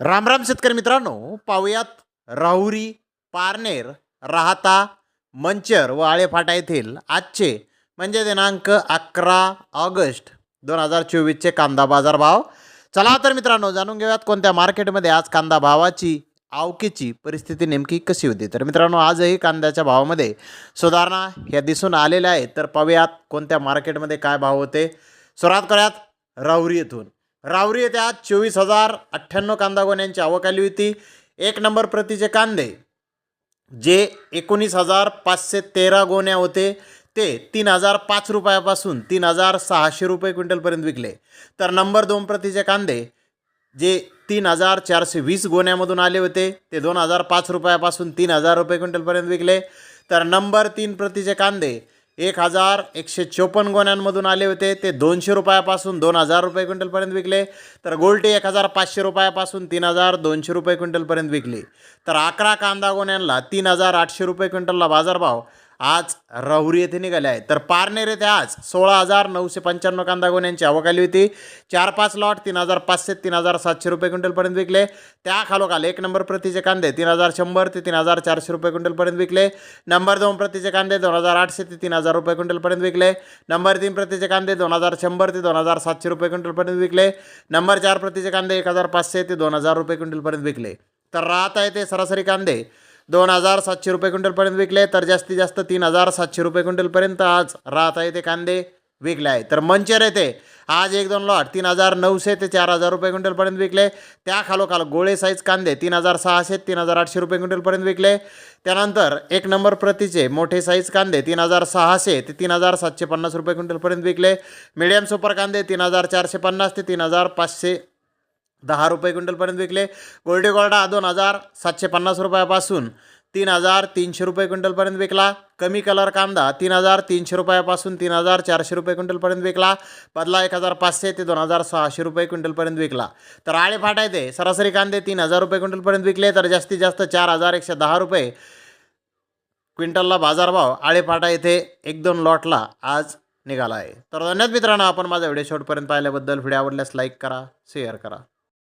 रामराम शेतकरी मित्रांनो पाहुयात राहुरी पारनेर राहता मंचर व आळेफाटा येथील आजचे म्हणजे दिनांक अकरा ऑगस्ट दोन हजार चोवीसचे कांदा बाजार भाव चला तर मित्रांनो जाणून घेऊयात कोणत्या मार्केटमध्ये आज कांदा भावाची आवकीची परिस्थिती नेमकी कशी होती. तर मित्रांनो आजही कांद्याच्या भावामध्ये सुधारणा ह्या दिसून आलेल्या आहेत. तर पाहूयात कोणत्या मार्केटमध्ये काय भाव होते. सुरुवात करूयात राहुरी येथून. रावरी येत्या आज चोवीस हजार अठ्ठ्याण्णव कांदा गोण्यांची आवक आली होती. एक नंबर प्रतीचे कांदे जे एकोणीस हजार पाचशे तेरा गोण्या होते ते तीन हजार पाच रुपयापासून तीन हजार सहाशे रुपये क्विंटलपर्यंत विकले. तर नंबर दोन प्रतीचे कांदे जे तीन हजार चारशे वीस गोण्यामधून आले होते ते दोन हजार पाच रुपयापासून तीन हजार रुपये क्विंटलपर्यंत विकले. तर नंबर तीन प्रतीचे कांदे एक हजार एकशे चोपन्न गोण्यांमधून आले होते. ते दोनशे रुपयापासून दोन हजार रुपये क्विंटलपर्यंत विकले. तर गोल्टी एक हजार पाचशे रुपयापासून तीन हजार दोनशे रुपये क्विंटलपर्यंत विकली. तर अकरा कांदा गोण्यांना तीन हजार आठशे रुपये क्विंटलला बाजारभाव. आज राहुरी येथे निघाले आहे. तर पारनेर येथे आज सोळा हजार नऊशे पंच्याण्णव कांदा गोण्यांची आवक आली होती. चार पाच लॉट तीन हजार पाचशे तीन हजार सातशे रुपये क्विंटलपर्यंत विकले. त्या खालोखाल एक नंबर प्रतीचे कांदे तीन हजार शंभर ते तीन हजार चारशे रुपये क्विंटलपर्यंत विकले. नंबर दोन प्रतीचे कांदे दोन हजार आठशे ते तीन हजार रुपये क्विंटलपर्यंत विकले. नंबर तीन प्रतीचे कांदे दोन हजार शंभर ते दोन हजार सातशे रुपये क्विंटलपर्यंत विकले. नंबर चार प्रतीचे कांदे एक हजार पाचशे ते दोन हजार रुपये क्विंटलपर्यंत विकले. तर राहत आहे ते सरासरी कांदे दोन हजार सातशे रुपये क्विंटलपर्यंत विकले तर जास्तीत जास्त तीन हजार सातशे रुपये क्विंटलपर्यंत आज राहत आहे ते कांदे विकले आहे तर मंचर येते आज एक दोन लॉट तीन हजार नऊशे ते चार हजार रुपये क्विंटलपर्यंत विकले. त्या खालोखाल गोळे साईज कांदे तीन हजार सहाशे तीन हजार आठशे रुपये क्विंटलपर्यंत विकले. त्यानंतर एक नंबर प्रतीचे मोठे साईज कांदे तीन हजार सहाशे ते तीन हजार सातशे पन्नास रुपये क्विंटलपर्यंत विकले. मिडियम सुपर कांदे तीन हजार चारशे पन्नास ते तीन हजार पाचशे दहा रुपये क्विंटलपर्यंत विकले. गोल्डे गोल्डा दोन हजार सातशे पन्नास रुपयापासून तीन हजार तीनशे रुपये क्विंटलपर्यंत विकला. कमी कलर कांदा तीन हजार तीनशे रुपयापासून तीन हजार चारशे रुपये क्विंटलपर्यंत विकला. बदला एक हजार पाचशे ते दोन हजार सहाशे रुपये क्विंटलपर्यंत विकला. तर आळे फाटायचे सरासरी कांदे तीन हजार रुपये क्विंटलपर्यंत विकले. तर जास्तीत जास्त चार हजार एकशे दहा रुपये क्विंटलला बाजारभाव आळेफाटा येथे एक दोन लॉटला आज निघाला आहे. तर धन्यवाद मित्रांनो. आपण माझा व्हिडिओ शेवटपर्यंत पाहिल्याबद्दल. व्हिडिओ आवडल्यास लाईक करा शेअर करा.